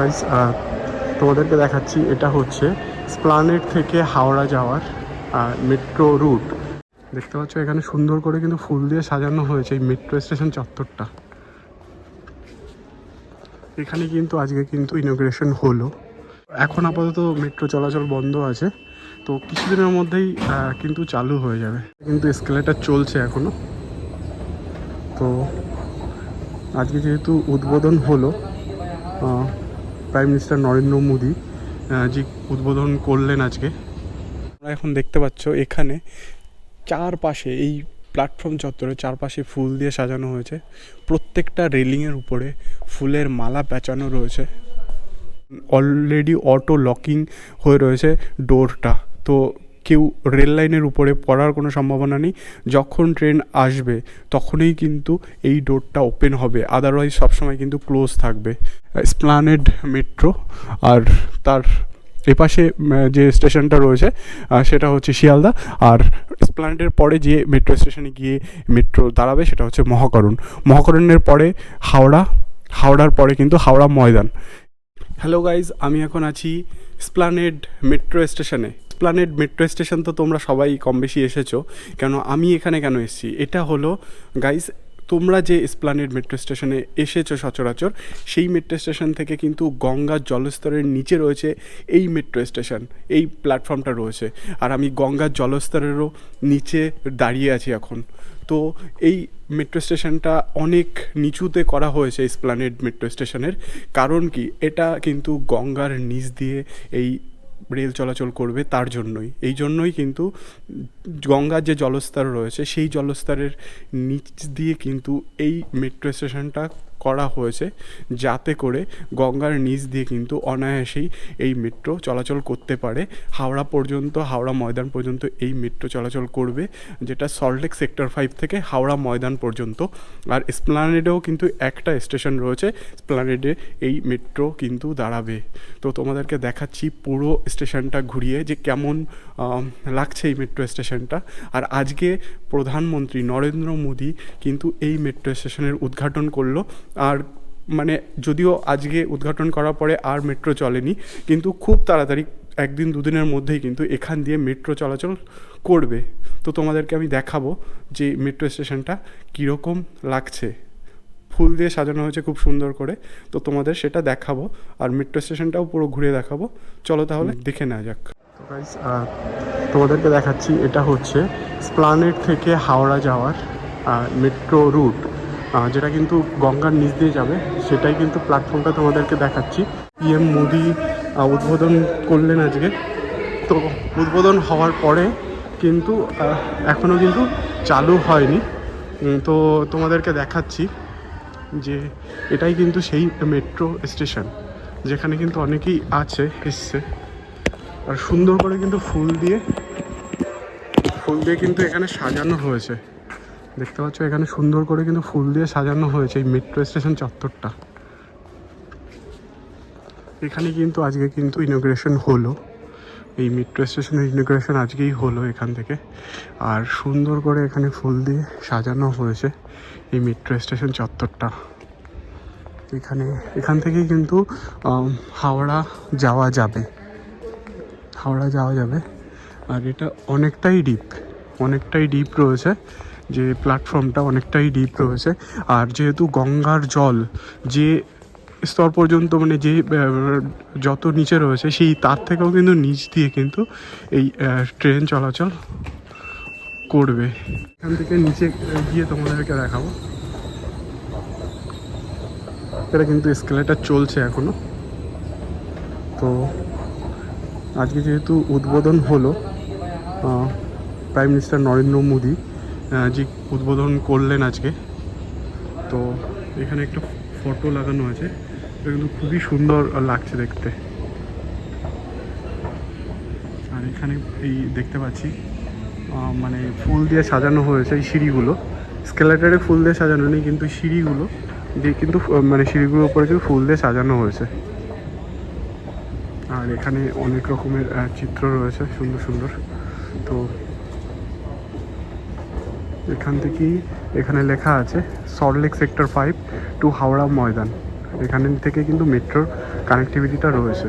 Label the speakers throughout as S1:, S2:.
S1: Guys তোমাদেরকে দেখাচ্ছি, এটা হচ্ছে স্প্লানেট থেকে হাওড়া যাওয়ার মেট্রো রুট দেখতে পাচ্ছ, এখানে সুন্দর করে কিন্তু ফুল দিয়ে সাজানো হয়েছে এই মেট্রো স্টেশন চত্বরটা। এখানে কিন্তু আজকে কিন্তু ইনোগ্রেশন হলো। এখন আপাতত মেট্রো চলাচল বন্ধ আছে, তো কিছুদিনের মধ্যেই কিন্তু চালু হয়ে যাবে। কিন্তু স্কেলেটার চলছে এখনও। তো আজকে যেহেতু উদ্বোধন হলো প্রাইম মিনিস্টার নরেন্দ্র মোদী যে উদ্বোধন করলেন আজকে। আমরা এখন দেখতে পাচ্ছ এখানে চারপাশে, এই প্ল্যাটফর্ম চত্বরে চারপাশে ফুল দিয়ে সাজানো হয়েছে। প্রত্যেকটা রেলিংয়ের উপরে ফুলের মালা পেঁচানো রয়েছে। অলরেডি অটো লকিং হয়ে রয়েছে ডোরটা তো কেউ রেল লাইনের উপরে পড়ার কোনো সম্ভাবনা নেই। যখন ট্রেন আসবে, তখনই কিন্তু এই ডোরটা ওপেন হবে। আদারওয়াইজ সবসময় কিন্তু ক্লোজ থাকবে। স্প্লানেড মেট্রো আর তার এপাশে যে স্টেশনটা রয়েছে সেটা হচ্ছে শিয়ালদা। আর স্প্লানেডের পরে যে মেট্রো স্টেশনে গিয়ে মেট্রো দাঁড়াবে, সেটা হচ্ছে মহাকরণ। মহাকরণের পরে হাওড়া, হাওড়ার পরে কিন্তু হাওড়া ময়দান। হ্যালো গাইজ আমি এখন আছি স্প্লানেড মেট্রো স্টেশনে স্প্লানেড মেট্রো স্টেশন তো তোমরা সবাই কম বেশি এসেছ। কেন আমি এখানে কেন এসেছি? এটা হলো গাইস তোমরা যে স্প্লানেড মেট্রো স্টেশনে এসেছ সচরাচর, সেই মেট্রো স্টেশন থেকে কিন্তু গঙ্গার জলস্তরের নিচে রয়েছে এই মেট্রো স্টেশন এই প্ল্যাটফর্মটা রয়েছে। আর আমি গঙ্গার জলস্তরেরও নিচে দাঁড়িয়ে আছি এখন। তো এই মেট্রো স্টেশনটা অনেক নিচুতে করা হয়েছে স্প্লানেড মেট্রো স্টেশনের কারণ কি? এটা কিন্তু গঙ্গার নিচ দিয়ে এই রেল চলাচল করবে তার জন্যই। এই জন্যই কিন্তু গঙ্গার যে জলস্তর রয়েছে, সেই জলস্তরের নিচ দিয়ে কিন্তু এই মেট্রো স্টেশনটা করা হয়েছে যাতে করে গঙ্গার নিচ দিয়ে কিন্তু অনায়াসেই এই মেট্রো চলাচল করতে পারে। হাওড়া পর্যন্ত, হাওড়া ময়দান পর্যন্ত এই মেট্রো চলাচল করবে, যেটা সল্টলেক সেক্টর ফাইভ থেকে হাওড়া ময়দান পর্যন্ত। আর স্প্লানেডেও কিন্তু একটা স্টেশন রয়েছে স্প্লানেডে এই মেট্রো কিন্তু দাঁড়াবে। তো তোমাদেরকে দেখাচ্ছি পুরো স্টেশনটা ঘুরিয়ে যে কেমন লাগছে এই মেট্রো স্টেশনটা আর আজকে প্রধানমন্ত্রী নরেন্দ্র মোদী কিন্তু এই মেট্রো স্টেশনের উদ্ঘাটন করল। আর মানে যদিও আজকে উদ্ঘাটন করার পরে আর মেট্রো চলেনি কিন্তু খুব তাড়াতাড়ি একদিন দুদিনের মধ্যেই কিন্তু এখান দিয়ে মেট্রো চলাচল করবে। তো তোমাদেরকে আমি দেখাবো যে মেট্রো স্টেশনটা কীরকম লাগছে। ফুল দিয়ে সাজানো হয়েছে খুব সুন্দর করে তো তোমাদের সেটা দেখাবো আর মেট্রো স্টেশনটাও পুরো ঘুরে দেখাবো। চলো তাহলে দেখে নেওয়া যাক। তোমাদেরকে দেখাচ্ছি এটা হচ্ছে স্প্লানেট থেকে হাওড়া যাওয়ার মেট্রো রুট। যেটা কিন্তু গঙ্গার নিচ দিয়ে যাবে, সেটাই কিন্তু প্ল্যাটফর্মটা তোমাদেরকে দেখাচ্ছি। পিএম মোদি উদ্বোধন করলেন আজকে। তো উদ্বোধন হওয়ার পরে কিন্তু এখনও কিন্তু চালু হয়নি। তো তোমাদেরকে দেখাচ্ছি যে এটাই কিন্তু সেই মেট্রো স্টেশন যেখানে কিন্তু অনেকেই আছে, এসছে। আর সুন্দর করে কিন্তু ফুল দিয়ে ফুল দিয়ে কিন্তু এখানে সাজানো হয়েছে। দেখতে পাচ্ছ, এখানে সুন্দর করে কিন্তু ফুল দিয়ে সাজানো হয়েছে এই মেট্রো স্টেশন চত্বরটা। এখানে কিন্তু আজকে কিন্তু ইনোগ্রেশন হলো। এই মেট্রো স্টেশনের ইনোগ্রেশন আজকেই হলো এখান থেকে। আর সুন্দর করে এখানে ফুল দিয়ে সাজানো হয়েছে এই মেট্রো স্টেশন চত্বরটা। এখানে, এখান থেকেই কিন্তু হাওড়া যাওয়া যাবে। হাওড়া যাওয়া যাবে। আর এটা অনেকটাই ডিপ অনেকটাই ডিপ রয়েছে। যে প্ল্যাটফর্মটা অনেকটাই ডিপ রয়েছে। আর যেহেতু গঙ্গার জল যে স্তর পর্যন্ত মানে যে যত নিচে রয়েছে, সেই তার থেকেও কিন্তু নিচ দিয়ে কিন্তু এই ট্রেন চলাচল করবে। এখান থেকে নিচে গিয়ে তোমাদেরকে দেখাবো। এটা কিন্তু স্কেলেটার চলছে এখনও। তো আজকে যেহেতু উদ্বোধন হলো প্রাইম মিনিস্টার নরেন্দ্র মোদী যে উদ্বোধন করলেন আজকে। তো এখানে একটা ফটো লাগানো আছে। এটা কিন্তু খুবই সুন্দর লাগছে দেখতে। আর এখানে এই দেখতে পাচ্ছি মানে ফুল দিয়ে সাজানো হয়েছে এই সিঁড়িগুলো। স্কেলেটারে ফুল দিয়ে সাজানো নেই, কিন্তু সিঁড়িগুলো যে কিন্তু মানে সিঁড়িগুলোর উপরে কিন্তু ফুল দিয়ে সাজানো হয়েছে। আর এখানে অনেক রকমের চিত্র রয়েছে, সুন্দর সুন্দর। তো এখান থেকেই এখানে লেখা আছে Salt Lake sector five to Howrah Maidan. এখান থেকে কিন্তু মেট্রোর কানেক্টিভিটিটা রয়েছে।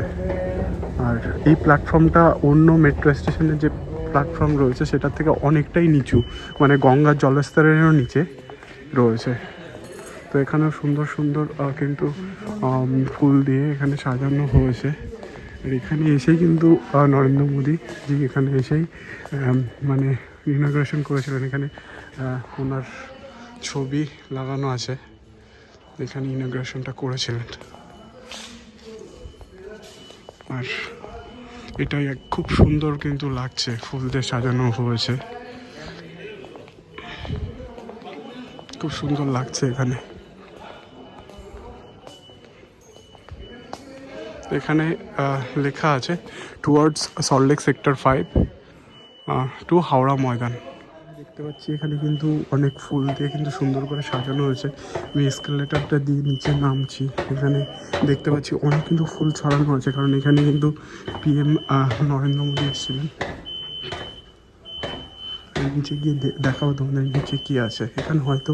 S1: আর এই প্ল্যাটফর্মটা অন্য মেট্রো স্টেশনের যে প্ল্যাটফর্ম রয়েছে সেটার থেকে অনেকটাই নিচু। মানে গঙ্গার জলস্তরেরও নিচে রয়েছে। তো এখানেও সুন্দর সুন্দর কিন্তু ফুল দিয়ে এখানে সাজানো হয়েছে। আর এখানে এসেই কিন্তু নরেন্দ্র মোদী জি এখানে এসেই মানে ইনাগ্রেশন করেছিলেন। এখানে ওনার ছবি লাগানো আছে। এখানে ইনাগ্রেশনটা করেছিলেন। আর এটাই খুব সুন্দর কিন্তু লাগছে ফুল দিয়ে সাজানো হয়েছে। খুব সুন্দর লাগছে এখানে। এখানে লেখা আছে towards Salt Lake sector five to Howrah Maidan. দেখতে পাচ্ছি এখানে কিন্তু অনেক ফুল দিয়ে কিন্তু সুন্দর করে সাজানো হয়েছে। আমি এসকেলেটারটা দিয়ে নিচে নামছি। এখানে দেখতে পাচ্ছি অনেক কিন্তু ফুল ছড়ানো হয়েছে, কারণ এখানে কিন্তু পিএম নরেন্দ্র মোদী এসেছিলেন। নিচে গিয়ে দেখাবো তোমাদের নিচে কি আছে। এখানে হয়তো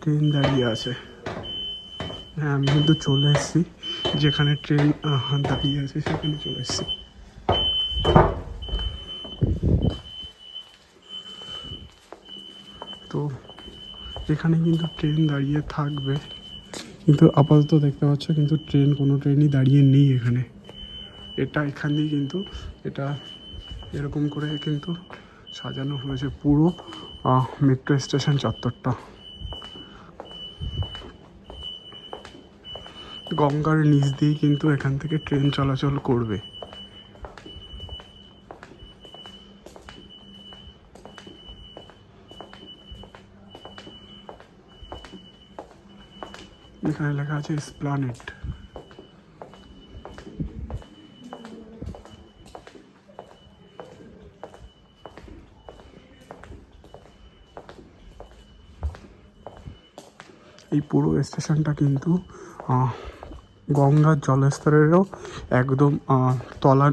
S1: ট্রেন দাঁড়িয়ে আছে। হ্যাঁ আমি কিন্তু চলে এসেছি। যেখানে ট্রেন দাঁড়িয়ে আছে, সেখানে চলে এসেছি তো এখানে কিন্তু ট্রেন দাঁড়িয়ে থাকবে। কিন্তু আপাতত দেখতে পাচ্ছ কিন্তু ট্রেন, কোনো ট্রেনই দাঁড়িয়ে নেই এখানে। এটা এখান দিয়ে কিন্তু, এটা এরকম করে কিন্তু সাজানো হয়েছে পুরো মেট্রো স্টেশন চত্বরটা। গঙ্গার নিচ দিয়ে কিন্তু এখান থেকে ট্রেন চলাচল করবে। এখানে লেখা আছে স্প্লানেট এই পুরো স্টেশনটা কিন্তু গঙ্গার জলস্তরেরও একদম তলা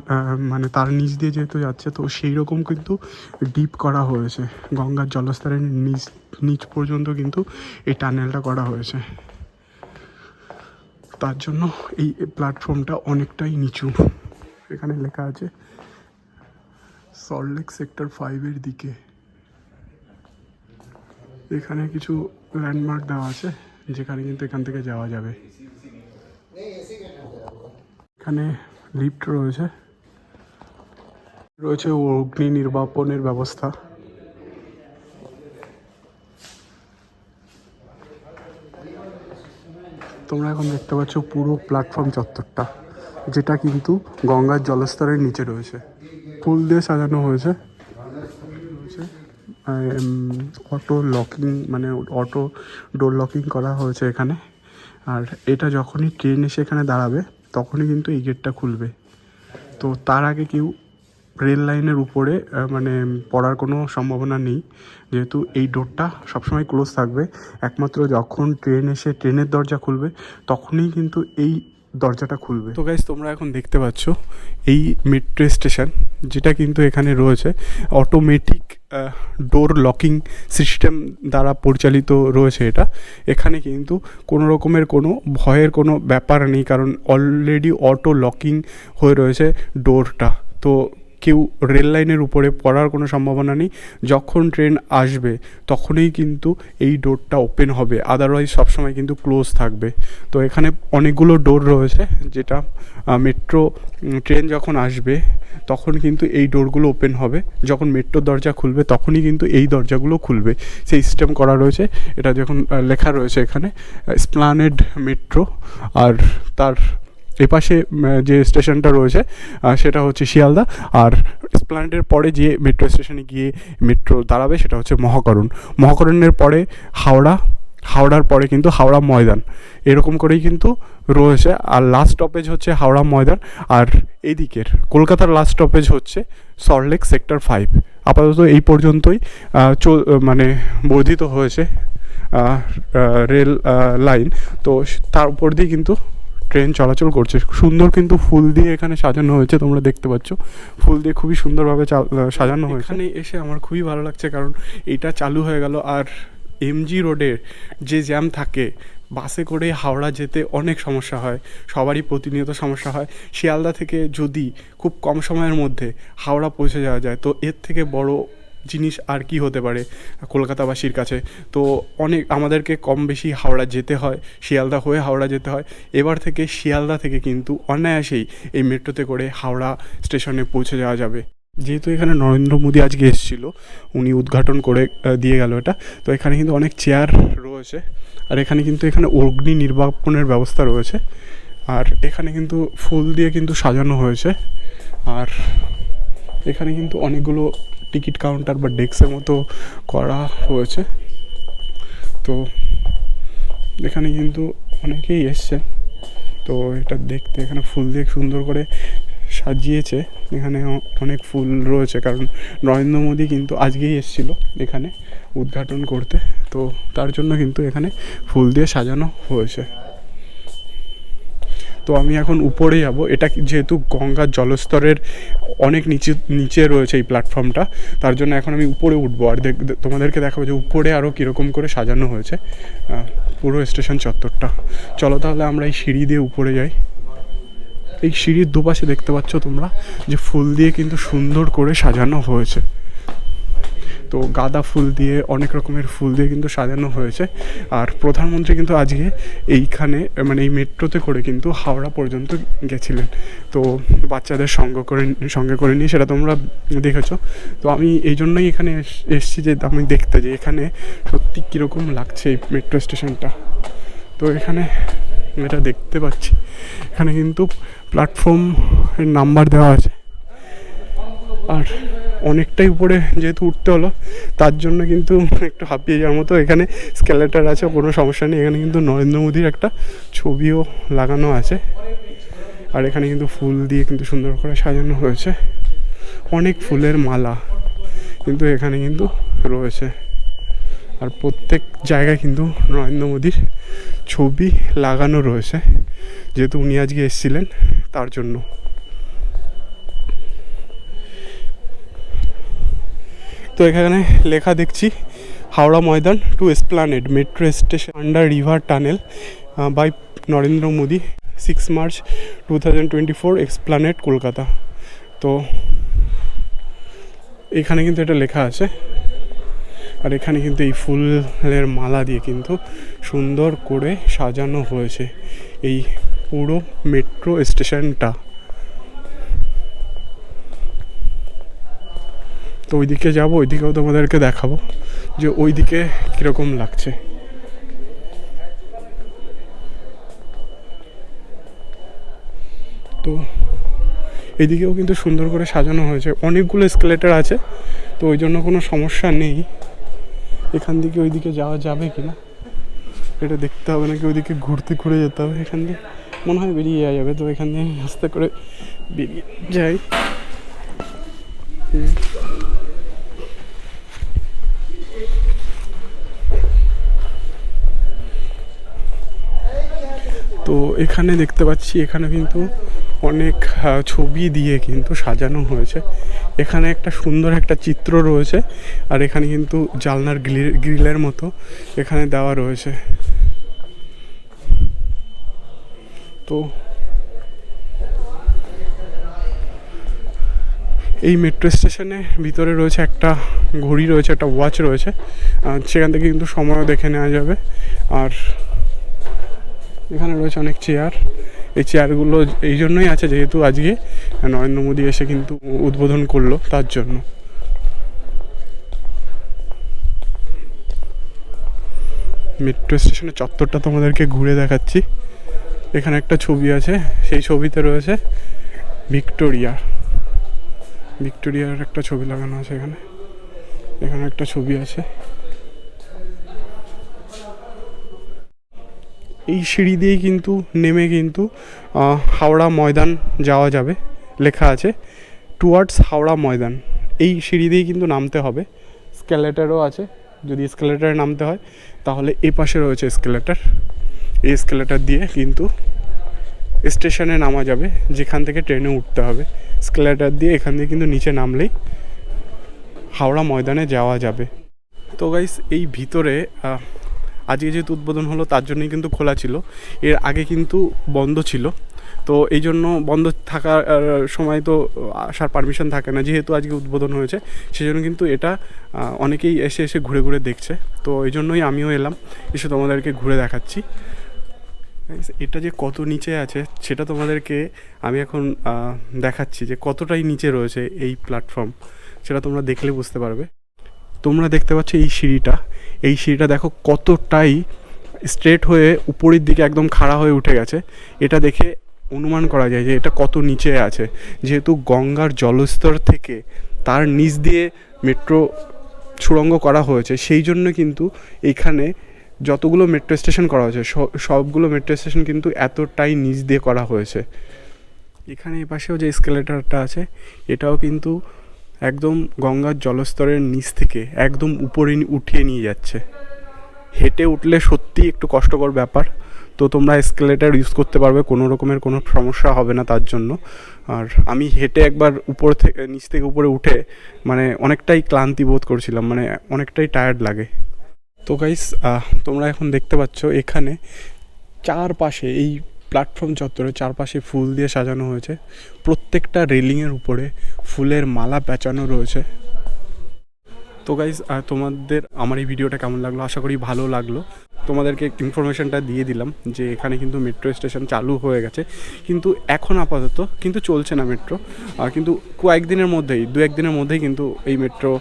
S1: মানে তার নিচ দিয়ে যেহেতু যাচ্ছে, তো সেই রকম কিন্তু ডিপ করা হয়েছে। গঙ্গার জলস্তরের নিচ নিচ পর্যন্ত কিন্তু এই টানেলটা করা হয়েছে। তার জন্য এই প্ল্যাটফর্মটা অনেকটাই নিচু। এখানে লেখা আছে সল্টলেক সেক্টর ফাইভের দিকে। এখানে কিছু ল্যান্ডমার্ক দেওয়া আছে, যেখানে কিন্তু এখান থেকে যাওয়া যাবে। এখানে লিফট রয়েছে। রয়েছে অগ্নি নির্বাপনের ব্যবস্থা। তোমরা এখন দেখতে পাচ্ছ পুরো প্ল্যাটফর্ম চত্বরটা, যেটা কিন্তু গঙ্গার জলস্তরের নিচে রয়েছে। ফুল দিয়ে সাজানো হয়েছে। অটো লকিং মানে অটো ডোর লকিং করা হয়েছে এখানে। আর এটা যখনই ট্রেন এসে এখানে দাঁড়াবে, তখনই কিন্তু এই গেটটা খুলবে। তো তার আগে কেউ রেল লাইনের উপরে মানে পড়ার কোনো সম্ভাবনা নেই। যেহেতু এই ডোরটা সবসময় ক্লোজ থাকবে। একমাত্র যখন ট্রেন এসে ট্রেনের দরজা খুলবে, তখনই কিন্তু এই দরজাটা খুলবে। তো গাইজ তোমরা এখন দেখতে পাচ্ছ এই মেট্রো স্টেশন যেটা কিন্তু এখানে রয়েছে। অটোমেটিক ডোর লকিং সিস্টেম দ্বারা পরিচালিত রয়েছে এটা। এখানে কিন্তু কোনো রকমের কোনো ভয়ের কোনো ব্যাপার নেই, কারণ অলরেডি অটো লকিং হয়ে রয়েছে ডোরটা তো কেউ রেল লাইনের উপরে পড়ার কোনো সম্ভাবনা নেই। যখন ট্রেন আসবে, তখনই কিন্তু এই ডোরটা ওপেন হবে। আদারওয়াইজ সবসময় কিন্তু ক্লোজ থাকবে। তো এখানে অনেকগুলো ডোর রয়েছে, যেটা মেট্রো ট্রেন যখন আসবে, তখন কিন্তু এই ডোরগুলো ওপেন হবে। যখন মেট্রোর দরজা খুলবে, তখনই কিন্তু এই দরজাগুলো খুলবে। সেই সিস্টেম করা রয়েছে। এটা যখন লেখা রয়েছে এখানে, স্প্লানেড মেট্রো। আর তার এপাশে যে স্টেশনটা রয়েছে সেটা হচ্ছে শিয়ালদা। আর স্প্লানেডের পরে যে মেট্রো স্টেশনে গিয়ে মেট্রো দাঁড়াবে, সেটা হচ্ছে মহাকরণ। মহাকরণের পরে হাওড়া, হাওড়ার পরে কিন্তু হাওড়া ময়দান। এরকম করেই কিন্তু রয়েছে। আর লাস্ট স্টপেজ হচ্ছে হাওড়া ময়দান। আর এদিকের কলকাতার লাস্ট স্টপেজ হচ্ছে সল্টলেক সেক্টর ফাইভ আপাতত এই পর্যন্তই মানে বর্ধিত হয়েছে রেল লাইন তো তার উপর দিয়ে কিন্তু ট্রেন চলাচল করছে। সুন্দর কিন্তু ফুল দিয়ে এখানে সাজানো হয়েছে, তোমরা দেখতে পাচ্ছ। ফুল দিয়ে খুবই সুন্দরভাবে সাজানো হয়েছে। এখানে এসে আমার খুবই ভালো লাগছে, কারণ এটা চালু হয়ে গেল আর এমজি রোডের যে জ্যাম থাকে বাসে করে হাওড়া যেতে অনেক সমস্যা হয়। সবারই প্রতিনিয়ত সমস্যা হয়। শিয়ালদা থেকে যদি খুব কম সময়ের মধ্যে হাওড়া পৌঁছে যাওয়া যায়, তো এর থেকে বড় জিনিস আর কি হতে পারে কলকাতাবাসীর কাছে। তো অনেক, আমাদেরকে কম বেশি হাওড়া যেতে হয়, শিয়ালদা হয়ে হাওড়া যেতে হয়। এবার থেকে শিয়ালদা থেকে কিন্তু অনায়াসেই এই মেট্রোতে করে হাওড়া স্টেশনে পৌঁছে যাওয়া যাবে। যেহেতু এখানে নরেন্দ্র মোদী আজকে এসেছিল, উনি উদ্ঘাটন করে দিয়ে গেল এটা। তো এখানে কিন্তু অনেক চেয়ার রয়েছে, আর এখানে কিন্তু এখানে অগ্নি নির্বাপনের ব্যবস্থা রয়েছে। আর এখানে কিন্তু ফুল দিয়ে কিন্তু সাজানো হয়েছে। আর এখানে কিন্তু অনেকগুলো টিকিট কাউন্টার বা ডেস্কের মতো করা হয়েছে। তো এখানে কিন্তু অনেকেই এসছে। তো এটা দেখতে এখানে ফুল দিয়ে সুন্দর করে সাজিয়েছে। এখানে অনেক ফুল রয়েছে কারণ নরেন্দ্র মোদী কিন্তু আজকেই এসেছিল এখানে উদ্ঘাটন করতে। তো তার জন্য কিন্তু এখানে ফুল দিয়ে সাজানো হয়েছে। তো আমি এখন উপরে যাব। এটা যেহেতু গঙ্গার জলস্তরের অনেক নিচে নিচে রয়েছে এই প্ল্যাটফর্মটা তার জন্য এখন আমি উপরে উঠবো। আর দেখ তোমাদেরকে দেখাবো যে উপরে আরও কীরকম করে সাজানো হয়েছে। পুরো স্টেশন চত্বরটা। চলো তাহলে আমরা এই সিঁড়ি দিয়ে উপরে যাই। এই সিঁড়ির দুপাশে দেখতে পাচ্ছ তোমরা যে ফুল দিয়ে কিন্তু সুন্দর করে সাজানো হয়েছে। তো গাঁদা ফুল দিয়ে, অনেক রকমের ফুল দিয়ে কিন্তু সাজানো হয়েছে। আর প্রধানমন্ত্রী কিন্তু আজকে এইখানে মানে এই মেট্রোতে করে কিন্তু হাওড়া পর্যন্ত গেছিলেন। তো বাচ্চাদের সঙ্গ করে, সঙ্গে করে নিয়ে সেটা তোমরা দেখেছ। তো আমি এই জন্যই এখানে এস- এসেছি যে আমি দেখতে যে এখানে সত্যি কীরকম লাগছে এই মেট্রো স্টেশনটা। তো এখানে এটা দেখতে পাচ্ছি। এখানে কিন্তু প্ল্যাটফর্ম নাম্বার দেওয়া আছে। আর অনেকটাই উপরে যেহেতু উঠতে হলো, তার জন্য কিন্তু একটু হাঁপিয়ে যাওয়ার মতো এখানে স্কেলেটার আছে, কোনো সমস্যা নেই। এখানে কিন্তু নরেন্দ্র মোদীর একটা ছবিও লাগানো আছে। আর এখানে কিন্তু ফুল দিয়ে কিন্তু সুন্দর করে সাজানো হয়েছে। অনেক ফুলের মালা কিন্তু এখানে কিন্তু রয়েছে। আর প্রত্যেক জায়গায় কিন্তু নরেন্দ্র মোদীর ছবি লাগানো রয়েছে। যেহেতু উনি আজকে এসেছিলেন, তার জন্য। এখানে লেখা দেখছি, Howrah Maidan to Esplanade metro station under river tunnel by Narendra Modi six March two thousand twenty four Esplanade Kolkata. তো এখানে কিন্তু এটা লেখা আছে। আর এখানে কিন্তু এই ফুলের মালা দিয়ে কিন্তু সুন্দর করে সাজানো হয়েছে। এই পুরো মেট্রো স্টেশনটা তো ওইদিকে যাব, ওইদিকেও তোমাদেরকে দেখাবো যে ওইদিকে কীরকম লাগছে। তো এদিকেও কিন্তু সুন্দর করে সাজানো হয়েছে। অনেকগুলো স্কেলেটার আছে, তো ওই জন্য কোনো সমস্যা নেই। এখান থেকে ওইদিকে যাওয়া যাবে কি না এটা দেখতে হবে নাকি ওইদিকে ঘুরতে ঘুরে যেতে হবে। এখান দিয়ে মনে হয় বেরিয়ে যাওয়া যাবে, তো এখান দিয়ে আস্তে করে বেরিয়ে যাই। হুম। এখানে দেখতে পাচ্ছি, এখানে কিন্তু অনেক ছবি দিয়ে কিন্তু সাজানো হয়েছে। এখানে একটা সুন্দর একটা চিত্র রয়েছে আর এখানে কিন্তু জালনার গ্রিল গ্রিলের মতো এখানে দেওয়া রয়েছে। তো এই মেট্রো স্টেশনের ভিতরে রয়েছে একটা ঘড়ি রয়েছে, একটা ওয়াচ রয়েছে। সেখান থেকে কিন্তু সময়ও দেখে নেওয়া যাবে। আর এখানে রয়েছে অনেক চেয়ার এই চেয়ারগুলো এই জন্যই আছে যেহেতু আজকে নরেন্দ্র মোদী এসে কিন্তু উদ্বোধন করল তার জন্য। মেট্রো স্টেশনের চত্বরটা তোমাদেরকে ঘুরে দেখাচ্ছি। এখানে একটা ছবি আছে, সেই ছবিতে রয়েছে ভিক্টোরিয়া। ভিক্টোরিয়ার একটা ছবি লাগানো আছে এখানে। এখানে একটা ছবি আছে। এই সিঁড়ি দিয়েই কিন্তু নেমে কিন্তু হাওড়া ময়দান যাওয়া যাবে, লেখা আছে টুয়ার্ডস হাওড়া ময়দান। এই সিঁড়ি দিয়েই কিন্তু নামতে হবে। স্কেলেটারও আছে, যদি স্কেলেটারে নামতে হয়, তাহলে এ পাশে রয়েছে স্কেলেটার এই স্কেলেটার দিয়ে কিন্তু স্টেশনে নামা যাবে, যেখান থেকে ট্রেনে উঠতে হবে। স্কেলেটার দিয়ে এখান দিয়ে কিন্তু নিচে নামলেই হাওড়া ময়দানে যাওয়া যাবে। তো গাইস এই ভিতরে আজকে যেহেতু উদ্বোধন হলো, তার জন্যই কিন্তু খোলা ছিল। এর আগে কিন্তু বন্ধ ছিল। তো এই জন্য বন্ধ থাকার সময় তো আসার পারমিশন থাকে না। যেহেতু আজকে উদ্বোধন হয়েছে সেই জন্য কিন্তু এটা অনেকেই এসে এসে ঘুরে ঘুরে দেখছে। তো এই জন্যই আমিও এলাম, এসে তোমাদেরকে ঘুরে দেখাচ্ছি। এটা যে কত নিচে আছে, সেটা তোমাদেরকে আমি এখন দেখাচ্ছি যে কতটাই নিচে রয়েছে এই প্ল্যাটফর্ম সেটা তোমরা দেখলে বুঝতে পারবে। তোমরা দেখতে পাচ্ছ এই সিঁড়িটা। এই সিঁড়িটা দেখো কতটাই স্ট্রেট হয়ে উপরের দিকে একদম খাড়া হয়ে উঠে গেছে। এটা দেখে অনুমান করা যায় যে এটা কত নিচে আছে। যেহেতু গঙ্গার জলস্তর থেকে তার নিচ দিয়ে মেট্রো সুড়ঙ্গ করা হয়েছে, সেই জন্য কিন্তু এখানে যতগুলো মেট্রো স্টেশন করা হয়েছে সবগুলো মেট্রো স্টেশন কিন্তু এতটাই নিচ দিয়ে করা হয়েছে। এখানে এই পাশেও যে স্কেলেটারটা আছে, এটাও কিন্তু একদম গঙ্গার জলস্তরের নিচ থেকে একদম উপরে উঠিয়ে নিয়ে যাচ্ছে। হেঁটে উঠলে সত্যি একটু কষ্টকর ব্যাপার। তো তোমরা এসকেলেটার ইউজ করতে পারবে, কোনো রকমের কোনো সমস্যা হবে না তার জন্য। আর আমি হেঁটে একবার উপর থেকে নিচ থেকে উপরে উঠে মানে অনেকটাই ক্লান্তি বোধ করছিলাম মানে অনেকটাই টায়ার্ড লাগে। তো গাইস তোমরা এখন দেখতে পাচ্ছ এখানে চারপাশে এই প্ল্যাটফর্ম চত্বরে চারপাশে ফুল দিয়ে সাজানো হয়েছে। প্রত্যেকটা রেলিংয়ের উপরে ফুলের মালা পেঁচানো রয়েছে। তো গাইজ তোমাদের আমার এই ভিডিওটা কেমন লাগল? আশা করি ভালো লাগল। তোমাদেরকে ইনফরমেশনটা দিয়ে দিলাম যে এখানে কিন্তু মেট্রো স্টেশন চালু হয়ে গেছে। কিন্তু এখন আপাতত কিন্তু চলছে না মেট্রো কিন্তু কয়েকদিনের মধ্যেই, দু একদিনের মধ্যেই কিন্তু এই মেট্রো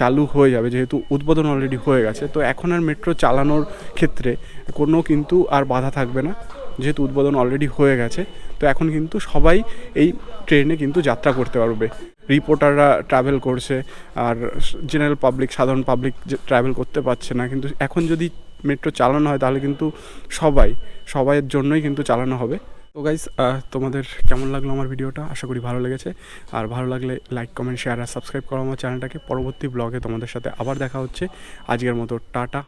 S1: চালু হয়ে যাবে, যেহেতু উদ্বোধন অলরেডি হয়ে গেছে। তো এখন আর মেট্রো চালানোর ক্ষেত্রে কোনো কিন্তু আর বাধা থাকবে না। যেহেতু উদ্বোধন অলরেডি হয়ে গেছে, তো এখন কিন্তু সবাই এই ট্রেনে কিন্তু যাত্রা করতে পারবে। রিপোর্টাররা ট্রাভেল করছে, আর জেনারেল পাবলিক সাধারণ পাবলিক ট্রাভেল করতে পারছে না, কিন্তু এখন যদি মেট্রো চালানো হয়, তাহলে কিন্তু সবাই, সবাইয়ের জন্যই কিন্তু চালানো হবে। তো গাইজ তোমাদের কেমন লাগল আমার ভিডিওটা আশা করি ভালো লেগেছে। আর ভালো লাগলে লাইক কমেন্ট শেয়ার আর সাবস্ক্রাইব করো আমার চ্যানেলটাকে পরবর্তী ব্লগে তোমাদের সাথে আবার দেখা হচ্ছে। আজকের মতো, টাটা।